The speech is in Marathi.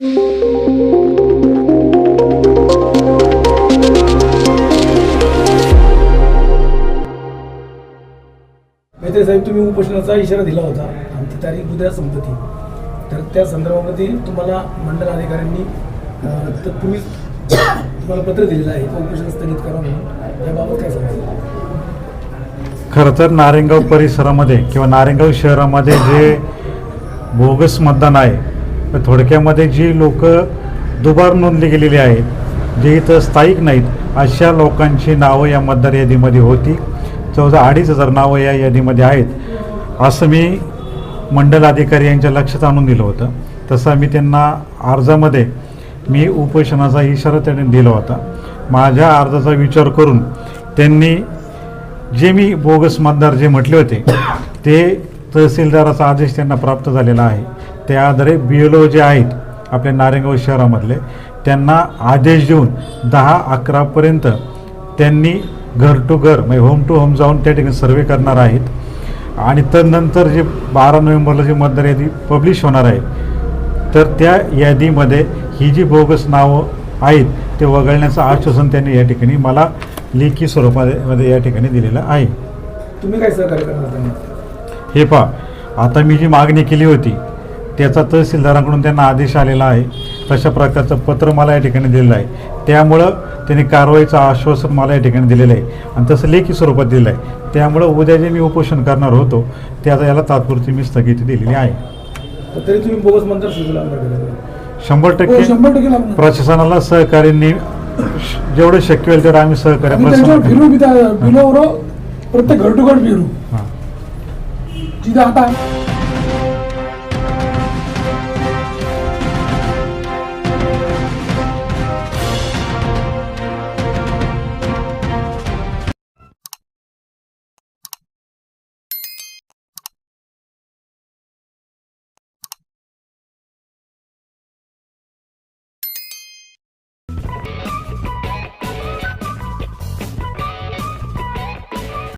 मेहते साहेब तुम्ही उपोषणाचा इशारा दिला होता. आमची तारीख उद्या संपती. तर त्या संदर्भामध्ये तुम्हाला मंडल अधिकाऱ्यांनी तर तत्पूर्वी तुम्हाला पत्र दिलेलं आहे. उपोषण स्थगित करा म्हणून. त्याबाबत काय सांगायचं खरं तर नारेंगाव परिसरामध्ये किंवा नारेंगाव शहरामध्ये जे बोगस मतदान आहे थोडक्यामध्ये जी लोक दुबार नोंदली गेलेली आहेत जे इथं स्थायिक नाहीत अशा लोकांची नावं या मतदार यादीमध्ये होती. चौदा अडीच हजार नावं या यादीमध्ये आहेत असं मी मंडल अधिकारी यांच्या लक्षात आणून दिलं होतं. तसं मी त्यांना अर्जामध्ये मी उपोषणाचा इशारा त्यांनी दिला होता. माझ्या अर्जाचा विचार करून त्यांनी जे मी बोगस मतदार जे म्हटले होते ते तहसीलदाराचा आदेश त्यांना प्राप्त झालेला आहे. त्या आधारे बी एल ओ जे आहेत आपल्या नारेगाव शहरामधले त्यांना आदेश देऊन दहा अकरापर्यंत त्यांनी घर टू घर म्हणजे होम टू होम जाऊन त्या ठिकाणी सर्वे करणार आहेत. आणि तदनंतर जे बारा नोव्हेंबरला जी मतदार यादी पब्लिश होणार आहे तर त्या यादीमध्ये ही जी बोगस नावं आहेत ते वगळण्याचं आश्वासन त्यांनी या ठिकाणी मला लेखी स्वरूपामध्ये या ठिकाणी दिलेलं आहे. तुम्ही काय सहकार्य करणार हे पहा आता मी जी मागणी केली होती त्याचा तहसीलदारांकडून त्यांना आदेश आलेला आहे. तशा प्रकारचं पत्र मला या ठिकाणी दिलेलं आहे. त्यामुळं त्यांनी कारवाईचं आश्वासन मला या ठिकाणी दिलेलं आहे. आणि तसं लेखी स्वरूपात दिलेलं आहे. त्यामुळं उद्या जे मी उपोषण करणार होतो त्याचा याला तात्पुरती मी स्थगिती दिलेली आहे. तर तुम्ही बोगस. शंभर हो टक्के शंभर टक्के लागणार. प्रशासनाला सहकार्यांनी जेवढं शक्य होईल तेवढं आम्ही सहकार्य आम्ही त्याच्यावर फिरू बिलोवर प्रत्येक घर टू घर फिरू. हां. जिथे आता